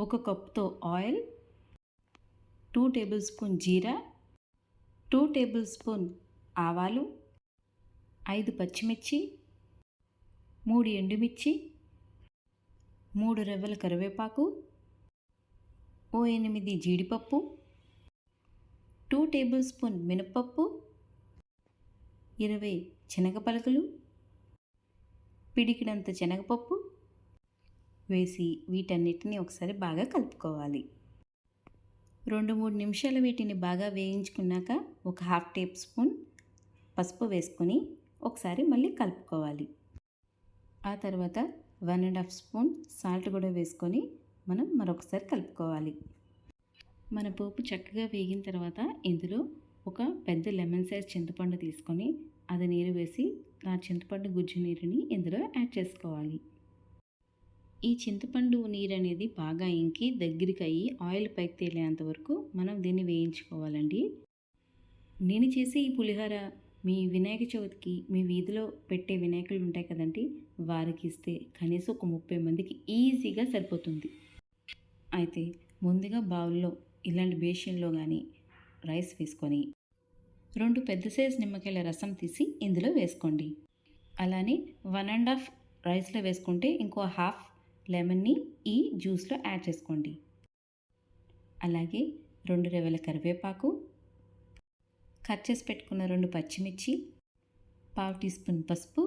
ఒక కప్తో oil two tablespoon జీరా టూ టేబుల్ స్పూన్ ఆవాలు ఐదు పచ్చిమిర్చి మూడు ఎండుమిర్చి మూడు రెవ్వల కరివేపాకు ఓ ఎనిమిది జీడిపప్పు టూ టేబుల్ స్పూన్ మినప్పప్పు ఇరవై శనగ పలకలు పిడికినంత శనగపప్పు వేసి వీటన్నిటిని ఒకసారి బాగా కలుపుకోవాలి. రెండు మూడు నిమిషాలు వీటిని బాగా వేయించుకున్నాక ఒక హాఫ్ టేబుల్ స్పూన్ పసుపు వేసుకొని ఒకసారి మళ్ళీ కలుపుకోవాలి. ఆ తర్వాత one and half spoon salt కూడా వేసుకొని మనం మరొకసారి కలుపుకోవాలి. మన పోపు చక్కగా వేగిన తర్వాత ఇందులో ఒక పెద్ద లెమన్ సైజ్ చింతపండు తీసుకొని అది నీరు వేసి ఆ చింతపండు గుజ్జు నీరుని ఇందులో యాడ్ చేసుకోవాలి. ఈ చింతపండు నీరు అనేది బాగా ఇంకి దగ్గరికి అయ్యి ఆయిల్ పైకి తేలేంత వరకు మనం దీన్ని వేయించుకోవాలండి. నేను చేసే ఈ పులిహోర మీ వినాయక చవితికి మీ వీధిలో పెట్టే వినాయకులు ఉంటాయి కదండి వారికి ఇస్తే కనీసం ఒక ముప్పై మందికి ఈజీగా సరిపోతుంది. అయితే ముందుగా బౌల్లో ఇలాంటి బేషన్లో కానీ రైస్ వేసుకొని రెండు పెద్ద సైజ్ నిమ్మకాయల రసం తీసి ఇందులో వేసుకోండి. అలానే వన్ అండ్ హాఫ్ రైస్లో వేసుకుంటే ఇంకో హాఫ్ లెమన్ని ఈ జ్యూస్లో యాడ్ చేసుకోండి. అలాగే రెండు రెవెల కరివేపాకు కట్ చేసి పెట్టుకున్న రెండు పచ్చిమిర్చి పావు టీ స్పూన్ పసుపు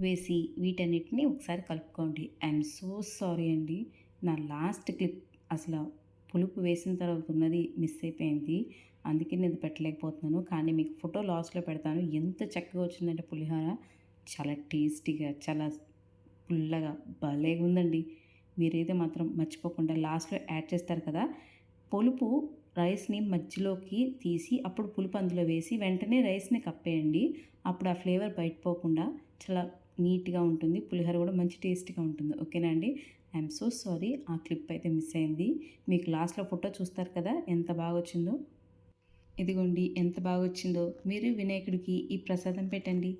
వేసి వీటన్నిటిని ఒకసారి కలుపుకోండి. ఐఎమ్ సో సారీ అండి. నా లాస్ట్ క్లిప్ అసలు పులుపు వేసిన తర్వాత ఉన్నది మిస్ అయిపోయింది. అందుకే నేను పెట్టలేకపోతున్నాను. కానీ మీకు ఫోటో లాస్ట్లో పెడతాను. ఎంత చక్కగా వచ్చిందంటే పులిహోర. చాలా టేస్టీగా చాలా పుల్లగా భలేగా ఉందండి మీరైతే మాత్రం మర్చిపోకుండా లాస్ట్లో యాడ్ చేస్తారు కదా. పులుపు రైస్ని మధ్యలోకి తీసి అప్పుడు పులుపు అందులో వేసి వెంటనే రైస్ని కప్పేయండి. అప్పుడు ఆ ఫ్లేవర్ బయటపోకుండా చాలా నీట్గా ఉంటుంది. పులిహోర కూడా మంచి టేస్ట్గా ఉంటుంది. ఓకేనా అండి? I'm so sorry. ఆ క్లిప్ అయితే మిస్ అయింది. మీకు లాస్ట్లో ఫోటో చూస్తారు కదా ఎంత బాగా వచ్చిందో ఇదిగోండి ఎంత బాగా వచ్చిందో మీరు వినాయకుడికి ఈ ప్రసాదం పెట్టండి.